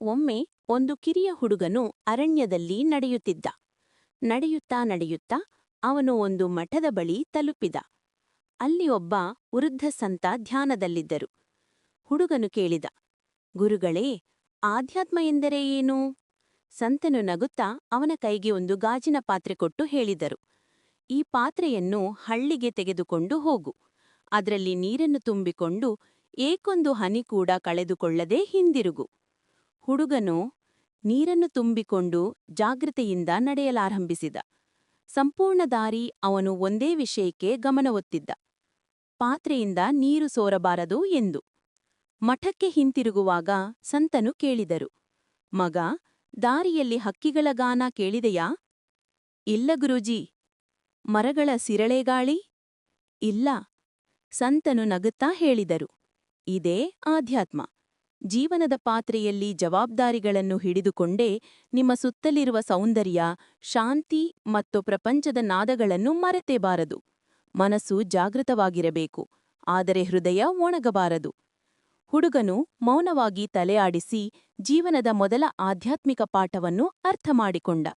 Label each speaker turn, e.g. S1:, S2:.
S1: ಒಮ್ಮೆ ಒಂದು ಕಿರಿಯ ಹುಡುಗನು ಅರಣ್ಯದಲ್ಲಿ ನಡೆಯುತ್ತಿದ್ದ. ನಡೆಯುತ್ತಾ ನಡೆಯುತ್ತಾ ಅವನು ಒಂದು ಮಠದ ಬಳಿ ತಲುಪಿದ. ಅಲ್ಲಿ ಒಬ್ಬ ವೃದ್ಧ ಸಂತ ಧ್ಯಾನದಲ್ಲಿದ್ದರು. ಹುಡುಗನು ಕೇಳಿದ, ಗುರುಗಳೇ, ಆಧ್ಯಾತ್ಮ ಎಂದರೆ ಏನು? ಸಂತನು ನಗುತ್ತಾ ಅವನ ಕೈಗೆ ಒಂದು ಗಾಜಿನ ಪಾತ್ರೆ ಕೊಟ್ಟು ಹೇಳಿದರು. ಈ ಪಾತ್ರೆಯನ್ನು ಹಳ್ಳಿಗೆ ತೆಗೆದುಕೊಂಡು ಹೋಗು. ಅದರಲ್ಲಿ ನೀರನ್ನು ತುಂಬಿಕೊಂಡು ಏಕೊಂದು ಹನಿ ಕೂಡ ಕಳೆದುಕೊಳ್ಳದೆ ಹಿಂದಿರುಗು. ಹುಡುಗನು ನೀರನ್ನು ತುಂಬಿಕೊಂಡು ಜಾಗೃತೆಯಿಂದ ನಡೆಯಲಾರಂಭಿಸಿದ. ಸಂಪೂರ್ಣ ದಾರಿ ಅವನು ಒಂದೇ ವಿಷಯಕ್ಕೆ ಗಮನವೊತ್ತಿದ್ದ ಪಾತ್ರೆಯಿಂದ ನೀರು ಸೋರಬಾರದು ಎಂದು. ಮಠಕ್ಕೆ ಹಿಂತಿರುಗುವಾಗ ಸಂತನು ಕೇಳಿದರು, ಮಗ, ದಾರಿಯಲ್ಲಿ ಹಕ್ಕಿಗಳ ಗಾನ ಕೇಳಿದೆಯಾ? ಇಲ್ಲ, ಗುರೂಜಿ. ಮರಗಳ ಸಿರಳೆಗಾಳಿ ಇಲ್ಲ, ಸಂತನು ನಗುತ್ತಾ ಹೇಳಿದರು. ಇದೇ ಆಧ್ಯಾತ್ಮ. ಜೀವನದ ಪಾತ್ರೆಯಲ್ಲಿ ಜವಾಬ್ದಾರಿಗಳನ್ನು ಹಿಡಿದುಕೊಂಡೇ ನಿಮ್ಮ ಸುತ್ತಲಿರುವ ಸೌಂದರ್ಯ, ಶಾಂತಿ ಮತ್ತು ಪ್ರಪಂಚದ ನಾದಗಳನ್ನು ಮರೆತೇಬಾರದು. ಮನಸ್ಸು ಜಾಗೃತವಾಗಿರಬೇಕು, ಆದರೆ ಹೃದಯ ಒಣಗಬಾರದು. ಹುಡುಗನು ಮೌನವಾಗಿ ತಲೆಯಾಡಿಸಿ ಜೀವನದ ಮೊದಲ ಆಧ್ಯಾತ್ಮಿಕ ಪಾಠವನ್ನು ಅರ್ಥಮಾಡಿಕೊಂಡ.